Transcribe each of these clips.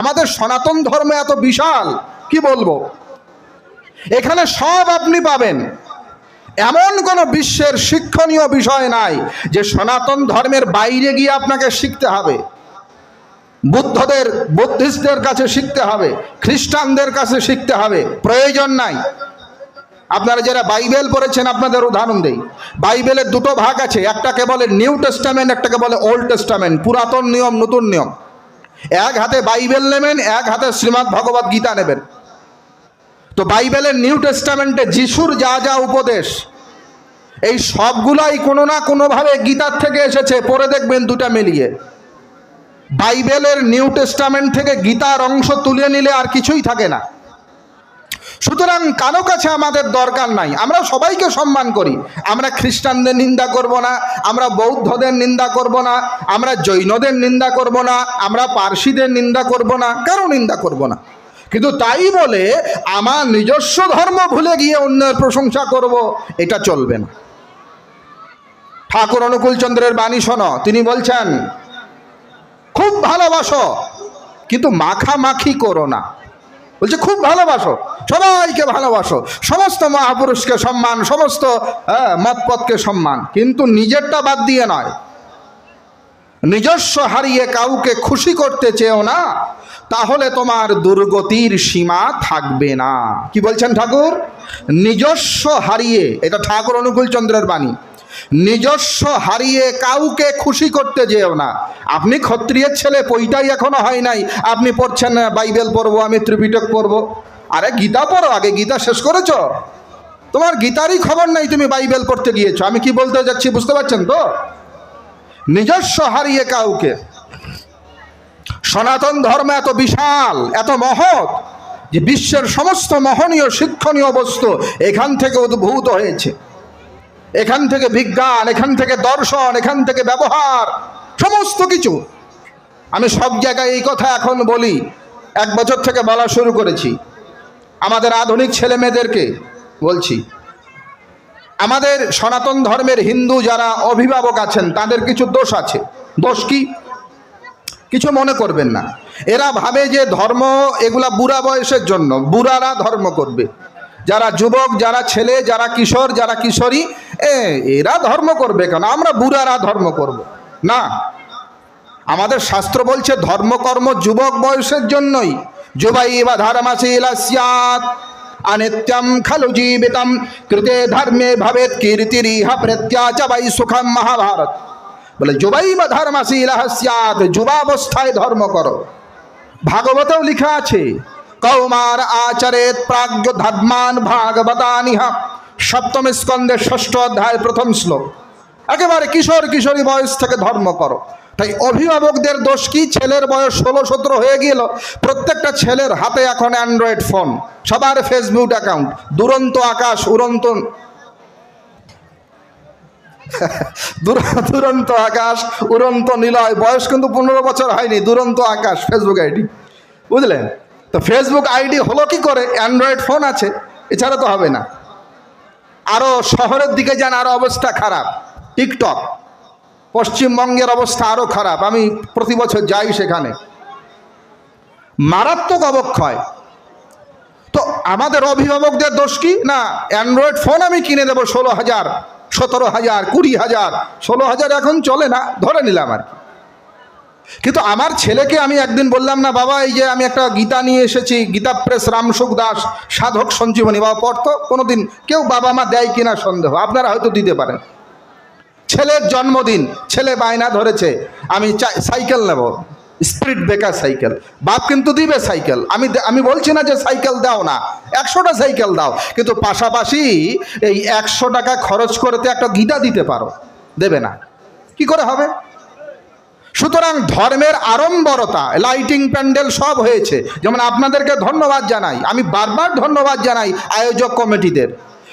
আমাদের সনাতন ধর্ম এত বিশাল, কি বলব? এখানে সব আপনি পাবেন। এমন কোনো বিশ্বের শিক্ষণীয় বিষয় নাই যে সনাতন ধর্মের বাইরে গিয়ে আপনাকে শিখতে হবে। বুদ্ধদের, বুদ্ধিস্টদের কাছে শিখতে হবে, খ্রিস্টানদের কাছে শিখতে হবে, প্রয়োজন নাই। আপনারা যারা বাইবেল পড়েছেন, আপনাদের উদাহরণ দেই। বাইবেলের দুটো ভাগ আছে, একটাকে বলে নিউ টেস্টামেন্ট, একটাকে বলে ওল্ড টেস্টামেন্ট, পুরাতন নিয়ম, নতুন নিয়ম। এক হাতে বাইবেল নেবেন, এক হাতে শ্রীমৎ ভগবত গীতা নেবেন। তো বাইবেলের নিউ টেস্টামেন্টে যিশুর যা যা উপদেশ, এই সবগুলাই কোনো না কোনোভাবে গীতার থেকে এসেছে পরে দেখবেন দুটা মিলিয়ে। বাইবেলের নিউ টেস্টামেন্ট থেকে গীতার অংশ তুলে নিলে আর কিছুই থাকে না। সুতরাং কারও কাছে আমাদের দরকার নাই। আমরা সবাইকে সম্মান করি। আমরা খ্রিস্টানদের নিন্দা করব না, আমরা বৌদ্ধদের নিন্দা করব না, আমরা জৈনদের নিন্দা করব না, আমরা পার্সিদের নিন্দা করব না, কারও নিন্দা করব না। কিন্তু তাই বলে আমার নিজস্ব ধর্ম ভুলে গিয়ে অন্যের প্রশংসা করব, এটা চলবে না। ঠাকুর অনুকূল চন্দ্রের বাণী শোনো, তিনি বলছেন, খুব ভালোবাসো, কিন্তু মাখামাখি করো না। বলছে, খুব ভালোবাসো। সবাইকে ভালোবাসো। সমস্ত মহাপুরুষকে সম্মান সমস্ত হ্যাঁ, মতপথকে সম্মান। কিন্তু নিজেরটা বাদ দিয়ে নয়। নিজস্ব হারিয়ে কাউকে খুশি করতে চেয়েও না তাহলে তোমার দুর্গতির সীমা থাকবে না। কি বলছেন ঠাকুর? নিজস্ব হারিয়ে এটা ঠাকুর অনুকূল চন্দ্রের বাণী। নিজস্ব হারিয়ে কাউকে খুশি করতে যেও না। আপনি ক্ষত্রিয়ের ছেলে পইটাই এখনও হয় নাই। আপনি পড়ছেন বাইবেল পড়ব আমি ত্রিপিটক পড়ব। আরে গীতা পড়ো, আগে গীতা শেষ করেছ? তোমার গীতারই খবর নাই তুমি বাইবেল পড়তে গিয়েছো। আমি কি বলতে যাচ্ছি বুঝতে পারছেন তো? নিজস্ব হারিয়ে কাউকে। সনাতন ধর্ম এত বিশাল, এত মহৎ, যে বিশ্বের সমস্ত মহনীয়, শিক্ষণীয় বস্তু এখান থেকে উদ্ভূত হয়েছে। এখান থেকে বিজ্ঞান, এখান থেকে দর্শন, এখান থেকে ব্যবহার, সমস্ত কিছু। আমি সব জায়গায় এই কথা এখন বলি। এক বছর থেকে বলা শুরু করেছি। আমাদের আধুনিক ছেলে মেয়েদেরকে বলছি, আমাদের সনাতন ধর্মের হিন্দু যারা অভিভাবক আছেন, তাদের কিছু দোষ আছে। দোষ কি? কিছু মনে করবেন না। এরা ভাবে যে ধর্ম এগুলা বুড়া বয়সের জন্য, বুড়ারা ধর্ম করবে। যারা যুবক, যারা ছেলে, যারা কিশোর, যারা কিশোরী, এ, এরা ধর্ম করবে কেন? আমরা বুড়ারা ধর্ম করব। না। আমাদের শাস্ত্র বলছে ধর্মকর্ম যুবক বয়সের জন্যই। যুবাই বা ধর্মাশীলা স্যাৎ অনিত্যম খলু জীবিতম কৃতে ধর্মে ভবেত কীর্তিরিহ প্রত্যাচ বৈ সুখম মহাভারত বলে যুবাই বা ধর্মাশীলা স্যাৎ যুবাবস্থায় ধর্ম করো ভাগবতেও লেখা আছে কৌমার আচরেত প্রাজ্ঞ ধর্মান ভাগবতানিহা সপ্তম স্কন্ধের ষষ্ঠ অধ্যায় প্রথম শ্লোক একেবারে কিশোর কিশোরী বয়স থেকে ধর্ম করো তাই অভিভাবকদের দোষ কি? ছেলের বয়স ষোলো, সতেরো হয়ে গেল। প্রত্যেকটা ছেলের হাতে এখন অ্যান্ড্রয়েড ফোন সবার ফেসবুক অ্যাকাউন্ট দুরন্ত আকাশ, উড়ন্ত দুরন্ত আকাশ, উড়ন্ত নিলয়। বয়স কিন্তু পনেরো বছর হয়নি। দুরন্ত আকাশ ফেসবুক আইডি বুঝলেন? তো ফেসবুক আইডি হলো কি করে? অ্যান্ড্রয়েড ফোন আছে। এছাড়া তো হবে না। আরও শহরের দিকে যান আরও অবস্থা খারাপ। টিকটক পশ্চিমবঙ্গের অবস্থা আরও খারাপ। আমি প্রতি বছর যাই সেখানে। মারাত্মক অবক্ষয়। তো আমাদের অভিভাবকদের দোষ কি? না অ্যান্ড্রয়েড ফোন আমি কিনে দেবো ষোলো হাজার, সতেরো হাজার, কুড়ি হাজার, ষোলো হাজার এখন চলে না, ধরে নিলাম আর কিন্তু আমার ছেলেকে আমি একদিন বললাম, না বাবা, এই যে আমি একটা গীতা নিয়ে এসেছি গীতা প্রেস রামসুখ দাস, সাধক সঞ্জীবনী, বাবা, পড়তো, কোনোদিন কেউ বাবা মা দেয় কিনা সন্দেহ, আপনারা হয়তো দিতে পারেন। ছেলের জন্মদিন, ছেলে বায়না ধরেছে, আমি সাইকেল নেব। স্পিড ব্রেকার সাইকেল, বাপ কিন্তু দিবে সাইকেল। আমি আমি বলছি না যে সাইকেল দাও না, একশোটা সাইকেল দাও, কিন্তু পাশাপাশি এই একশো টাকা খরচ করতে একটা গীতা দিতে পারো, দেবে না। কি করে হবে? সুতরাং ধর্মের আড়ম্বরতা, লাইটিং প্যান্ডেল সব হয়েছে। যেমন আপনাদেরকে ধন্যবাদ জানাই, আমি বারবার ধন্যবাদ জানাই আয়োজক কমিটিদের।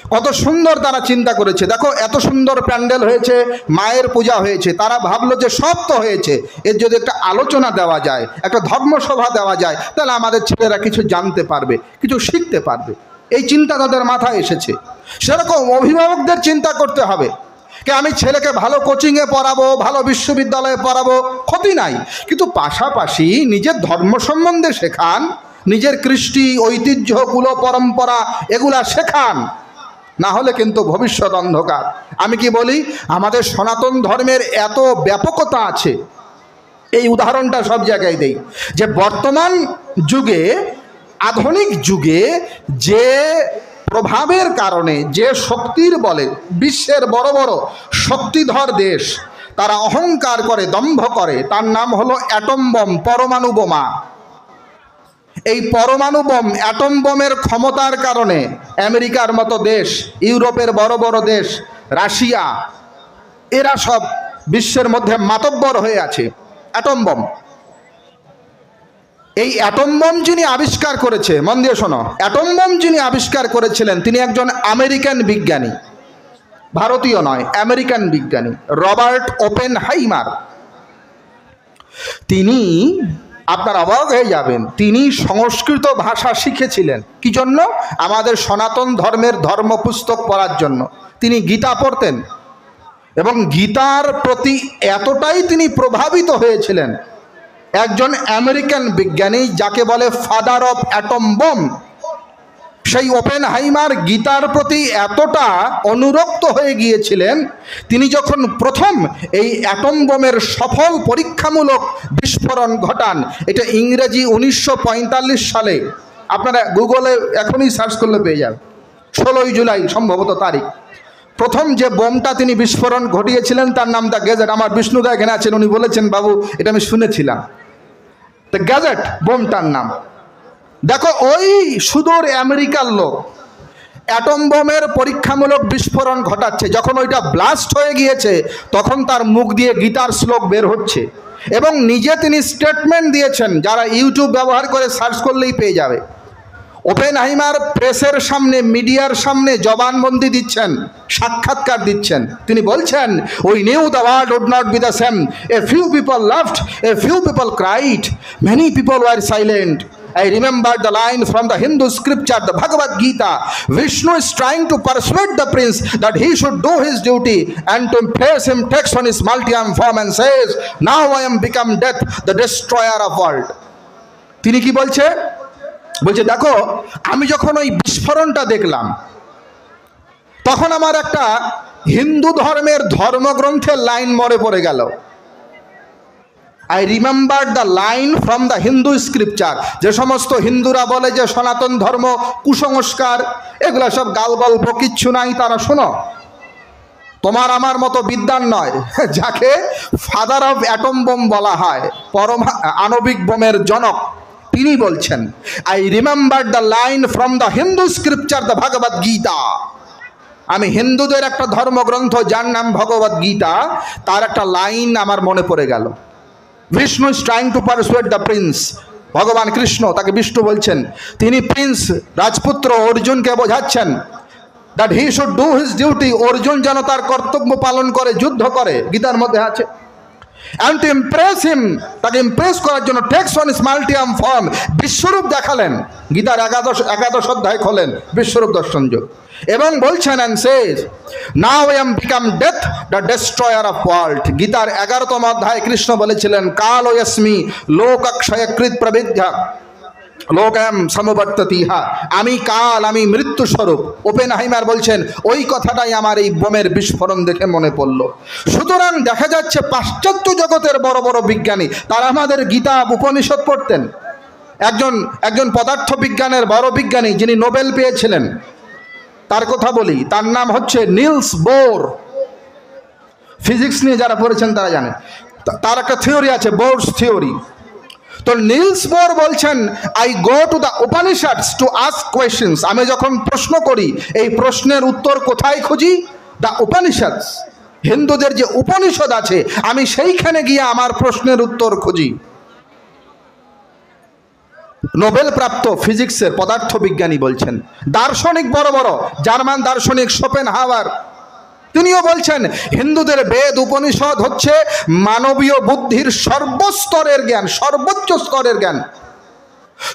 কত সুন্দর তারা চিন্তা করেছে। দেখো, এত সুন্দর প্যান্ডেল হয়েছে, মায়ের পূজা হয়েছে, তারা ভাবলো যে সব তো হয়েছে। এর যদি একটা আলোচনা দেওয়া যায়, একটা ধর্মসভা দেওয়া যায়, তাহলে আমাদের ছেলেরা কিছু জানতে পারবে, কিছু শিখতে পারবে। এই চিন্তা তাদের মাথায় এসেছে। সেরকম অভিভাবকদের চিন্তা করতে হবে। কে আমি ছেলেকে ভালো কোচিংয়ে পড়াবো, ভালো বিশ্ববিদ্যালয়ে পড়াবো, ক্ষতি নাই। কিন্তু পাশাপাশি নিজের ধর্ম সম্বন্ধে শেখান, নিজের কৃষ্টি, ঐতিহ্য, কুল, পরম্পরা, এগুলা শেখান। না হলে কিন্তু ভবিষ্যৎ অন্ধকার। আমি কি বলি? আমাদের সনাতন ধর্মের এত ব্যাপকতা আছে। এই উদাহরণটা সব জায়গায় দেই। যে বর্তমান যুগে, আধুনিক যুগে যে প্রভাবের কারণে, যে শক্তির বলে, বিশ্বের বড় বড় শক্তিধর দেশ, তারা অহংকার করে, দম্ভ করে, তার নাম হলো অ্যাটম বম, পরমাণু বোমা। এই পরমাণু বোম, অ্যাটম বোমের ক্ষমতার কারণে আমেরিকার মতো দেশ, ইউরোপের বড় বড় দেশ, রাশিয়া, এরা সব বিশ্বের মধ্যে মাতব্বর হয়ে আছে। Atom bomb. এই অ্যাটম বম যিনি আবিষ্কার করেছে, মন দিয়ে শোনো, অ্যাটম বম যিনি আবিষ্কার করেছিলেন, তিনি একজন আমেরিকান বিজ্ঞানী। ভারতীয় নয়, আমেরিকান বিজ্ঞানী, রবার্ট ওপেন হাইমার তিনি আপনার অবাক হয়ে যাবেন। তিনি সংস্কৃত ভাষা শিখেছিলেন। কি জন্য? আমাদের সনাতন ধর্মের ধর্ম পুস্তক পড়ার জন্য। তিনি গীতা পড়তেন। এবং গীতার প্রতি এতটাই তিনি প্রভাবিত হয়েছিলেন। একজন আমেরিকান বিজ্ঞানী যাকে বলে ফাদার অফ অ্যাটম বোম সেই ওপেন হাইমার গীতার প্রতি এতটা অনুরক্ত হয়ে গিয়েছিলেন, তিনি যখন প্রথম এই অ্যাটম বোমের সফল পরীক্ষামূলক বিস্ফোরণ ঘটান, এটা ইংরেজি উনিশশো পঁয়তাল্লিশ সালে। আপনারা গুগলে এখনই সার্চ করলে পেয়ে যান ষোলোই জুলাই সম্ভবত তারিখ। প্রথম যে বোমটা তিনি বিস্ফোরণ ঘটিয়েছিলেন, তার নাম দ্য গ্যাজেট। আমার বিষ্ণুদা এখানে আছেন, উনি বলেছেন, বাবু, এটা আমি শুনেছিলাম। দ্য গ্যাজেট, বোমটার নাম। দেখো, ওই সুদূর আমেরিকার লোক অ্যাটম বোমের পরীক্ষামূলক বিস্ফোরণ ঘটাচ্ছে। যখন ওইটা ব্লাস্ট হয়ে গিয়েছে, তখন তার মুখ দিয়ে গীতার শ্লোক বের হচ্ছে এবং নিজে তিনি স্টেটমেন্ট দিয়েছেন, যারা ইউটিউব ব্যবহার করে সার্চ করলেই পেয়ে যাবে। ওপেন হাইমার প্রেসের সামনে, মিডিয়ার সামনে জবানবন্দি দিচ্ছেন, সাক্ষাৎকার দিচ্ছেন। তিনি বলছেন ওই knew the world would not be the same a few people laughed a few people cried many people were silent I remember the line from the Hindu scripture, the Bhagavad Gita. Vishnu is trying to persuade the prince that he should do his duty and to impress him takes on his multi-arm form and says, Now I am become death, the destroyer of world. তিনি কি বলছে বলছে দেখো আমি যখন ওই বিস্ফোরণটা দেখলাম তখন আমার একটা হিন্দু ধর্মের ধর্মগ্রন্থের লাইন মরে পড়ে গেল I remember the line from the Hindu scripture যে সমস্ত হিন্দুরা বলে যে সনাতন ধর্ম, কুসংস্কার, এগুলো সব গাল গল্প, কিচ্ছু নাই, তারা শোনো। তোমার আমার মতো বিদ্যান নয়, যাকে ফাদার অফ অ্যাটম বোম বলা হয়, পরমা আণবিক বোমের জনক, তিনি বলছেন I remember the line from the Hindu scripture the Bhagavad Gita আমি হিন্দুদের একটা ধর্মগ্রন্থ, যার নাম ভগবদ গীতা, তার একটা লাইন আমার মনে পড়ে গেল। Vishnu is trying to persuade the prince Bhagwan Krishna তাকে বিষ্ণু বলছেন, তিনি প্রিন্স রাজপুত্র অর্জুনকে বোঝাচ্ছেন that he should do his duty Arjun যেন তার কর্তব্য পালন করে, যুদ্ধ করে, গীতার মধ্যে আছে। অ্যান্ড টু ইমপ্রেস হিম তাকে ইমপ্রেস করার জন্য takes on his multi armed form Vishwaroop দেখালেন। গীতার একাদশ একাদশ অধ্যায় খোলেন, বিশ্বরূপ দর্শন যোগ। এবং বলছেন and says now am become death the destroyer of world গীতার এগারোতম অধ্যায় কৃষ্ণ বলেছিলেন, কাল ওয়স্মি লোক অক্ষয়কৃত প্রবিদ্যা লোকাম সমবর্ততিহা। আমি কাল, আমি মৃত্যু স্বরূপ ওপেন হাইমার বলছেন, ওই কথাটাই আমার এই বোমের বিস্ফোরণ দেখে মনে পড়ল। সুতরাং দেখা যাচ্ছে পাশ্চাত্য জগতের বড় বড় বিজ্ঞানী, তারা আমাদের গীতা উপনিষদ পড়তেন। একজন একজন পদার্থ বিজ্ঞানের বড় বিজ্ঞানী, যিনি নোবেল পেয়েছিলেন। তার কথা বলি, তার নাম হচ্ছে নীলস বোর। ফিজিক্স নিয়ে যারা পড়েছেন তারা জানে। তা- তার একটা থিওরি আছে, বোর্স থিওরি। তো নীলস বোর বলছেন I go to the Upanishads to ask questions আমি যখন প্রশ্ন করি, এই প্রশ্নের উত্তর কোথায় খুঁজি? দ্য উপনিষদস হিন্দুদের যে উপনিষদ আছে, আমি সেইখানে গিয়ে আমার প্রশ্নের উত্তর খুঁজি। নোবেল প্রাপ্ত ফিজিক্সের পদার্থবিজ্ঞানী বলছেন, দার্শনিক বড় বড়, জার্মান দার্শনিক শোপেন হাওয়ার তিনিও বলছেন, হিন্দুদের বেদ উপনিষদ হচ্ছে মানবীয় বুদ্ধির সর্বস্তরের জ্ঞান, সর্বোচ্চ স্তরের জ্ঞান।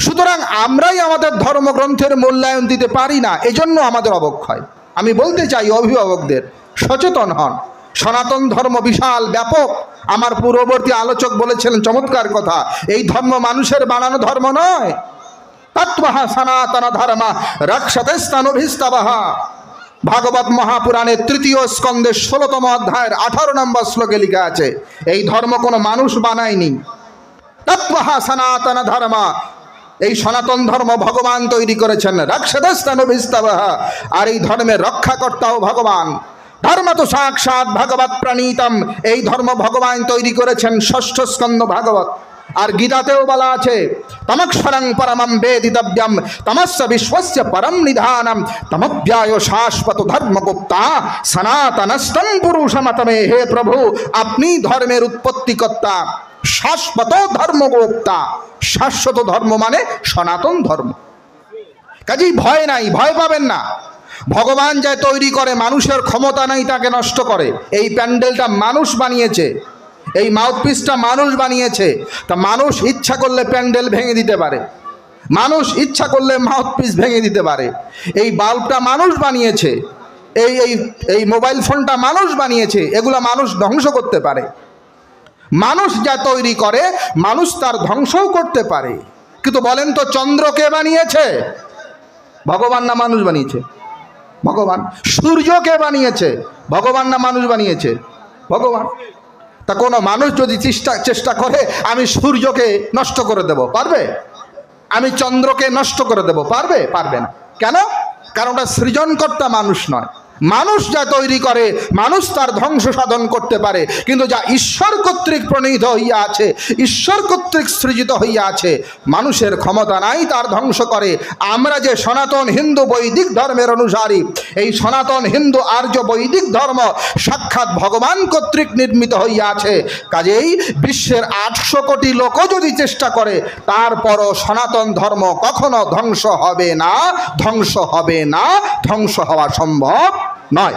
সুতরাং আমরাই আমাদের ধর্মগ্রন্থের মূল্যায়ন দিতে পারি না, এজন্য আমাদের অবক্ষয়। আমি বলতে চাই, অভিভাবকদের, সচেতন হন। সনাতন ধর্ম বিশাল, ব্যাপক। আমার পূর্ববর্তী আলোচক বলেছিলেন চমৎকার কথা, এই ধর্ম মানুষের বানানো ধর্ম নয়। তত্ত্বহ সনাতন ধর্ম রক্ষতে স্তনুভিস্তবহা। ভাগবত মহাপুরাণের তৃতীয় স্কন্দের ষোলতম অধ্যায়ের আঠারো নম্বর শ্লোকে লেখা আছে, এই ধর্ম কোনো মানুষ বানায়নি। তত্ত্বহ সনাতন ধর্ম। এই সনাতন ধর্ম ভগবান তৈরি করেছেন। রক্ষদস্তানুবিস্তবহা আর এই ধর্মের রক্ষাকর্তাও ভগবান। ধর্ম তো সাক্ষাৎ ভগবত প্রণীতম। এই ধর্ম ভগবান তৈরি করেছেন ষষ্ঠ স্কন্ধ ভাগবত। আর গীতাতেও বলা আছে, তমক্ষরং পরমম বেদিতব্যম, তমস্য বিশ্বস্য পরম নিধানম তমভ্যায় শাশ্বত ধর্মগুপ্তা, সনাতনস্তম পুরুষমতমে হে প্রভু, আপনি ধর্মের উৎপত্তিকর্তা, শাশ্বত ধর্মগুপ্তা। শাশ্বত ধর্ম মানে সনাতন ধর্ম। কাজেই ভয় নাই, ভয় পাবেন না। ভগবান যা তৈরি করে, মানুষের ক্ষমতা নাই তাকে নষ্ট করে। এই প্যান্ডেলটা মানুষ বানিয়েছে। এই মাউথপিসটা মানুষ বানিয়েছে। তা মানুষ ইচ্ছা করলে প্যান্ডেল ভেঙে দিতে পারে। মানুষ ইচ্ছা করলে মাউথপিস ভেঙে দিতে পারে। এই বাল্বটা মানুষ বানিয়েছে। এই এই এই মোবাইল ফোনটা মানুষ বানিয়েছে। এগুলো মানুষ ধ্বংস করতে পারে। মানুষ যা তৈরি করে, মানুষ তার ধ্বংসও করতে পারে। কিন্তু বলেন তো, চন্দ্র কে বানিয়েছে? ভগবান না মানুষ বানিয়েছে? ভগবান। সূর্য কে বানিয়েছে? ভগবান না মানুষ বানিয়েছে? ভগবান। তা কোনো মানুষ যদি চেষ্টা চেষ্টা করে, আমি সূর্যকে নষ্ট করে দেব, পারবে? আমি চন্দ্রকে নষ্ট করে দেব, পারবে? পারবে না। কেন? কারণ ওটা সৃজনকর্তা মানুষ নয়। মানুষ যা তৈরি করে, মানুষ তার ধ্বংস সাধন করতে পারে, কিন্তু যা ঈশ্বর কর্তৃক প্রণীত হইয়া আছে, ঈশ্বর কর্তৃক সৃজিত হইয়া আছে, মানুষের ক্ষমতা নাই তার ধ্বংস করে। আমরা যে সনাতন হিন্দু বৈদিক ধর্মের অনুসারী, এই সনাতন হিন্দু আর্য বৈদিক ধর্ম সাক্ষাৎ ভগবান কর্তৃক নির্মিত হইয়া আছে। কাজেই বিশ্বের আটশো কোটি লোকও যদি চেষ্টা করে, তারপরও সনাতন ধর্ম কখনো ধ্বংস হবে না, ধ্বংস হবে না, ধ্বংস হওয়া সম্ভব নয়